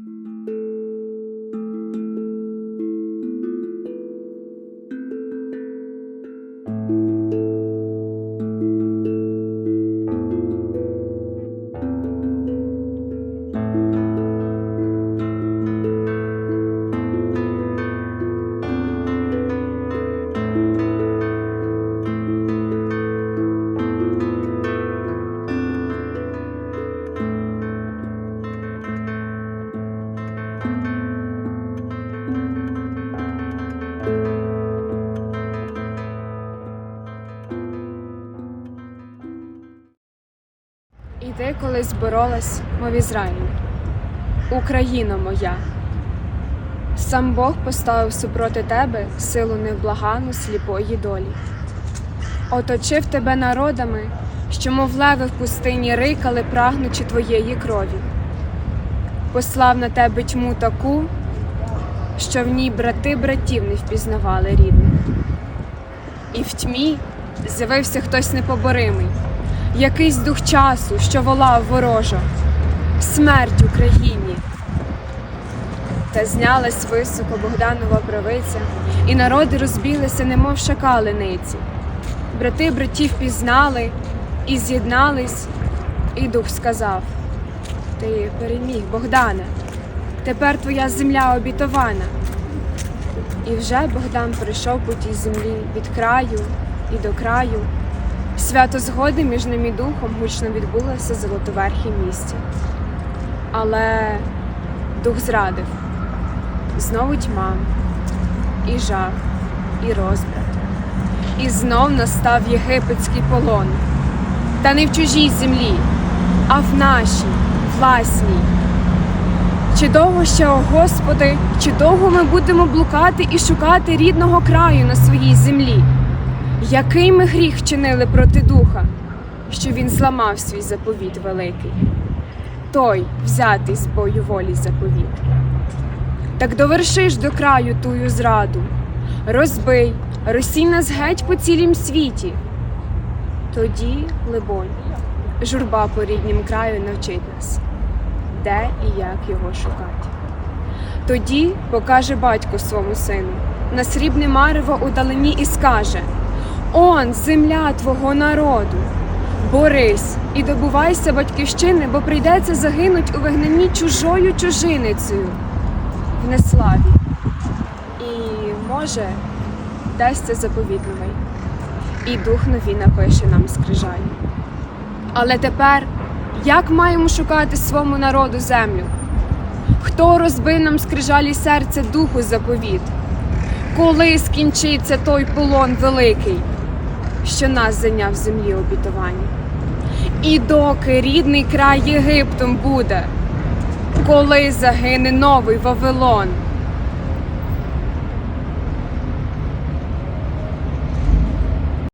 І ти колись боролась, мов Ізраїль. Україно моя. Сам Бог поставив супроти тебе силу невблагану сліпої долі. Оточив тебе народами, що, мов леви в пустині рикали, прагнучи твоєї крові. Послав на тебе тьму таку, що в ній брати братів не впізнавали рідних. І в тьмі з'явився хтось непоборимий, якийсь дух часу, що волав ворожо, смерть Україні. Та знялась високо Богданова правиця, і народи розбіглися, немов шакали ниці. Брати братів пізнали і з'єднались, і дух сказав: Ти переміг, Богдане, тепер твоя земля обітована. І вже Богдан прийшов по тій землі від краю і до краю. Свято згоди між ним і духом гучно відбулося в Золотоверхій місті. Але дух зрадив знову тьма, і жах, і розбрат. І знов настав єгипетський полон. Та не в чужій землі, а в нашій, власній. Чи довго ще, о Господи, чи довго ми будемо блукати і шукати рідного краю на своїй землі? Який ми гріх чинили проти духа, що він зламав свій заповіт великий, той взятий з бою волі заповіт. Так довершиш до краю тую зраду, розбий, розсій нас геть по цілім світі. Тоді, либонь, журба по ріднім краю навчить нас, де і як його шукати. Тоді покаже батько свому сину на срібне марево удалині і скаже: Он, земля твого народу, борись і добувайся батьківщини, бо прийдеться загинуть у вигнанні чужою чужиницею в неславі. І, може, дасться заповіт новий, і дух новий напише нам скрижалі. Але тепер як маємо шукати свому народу землю? Хто розбив нам скрижалі серця духу заповіт? Коли скінчиться той полон великий, що нас зайняв землі обітування? І доки рідний край Єгиптом буде, коли загине новий Вавилон?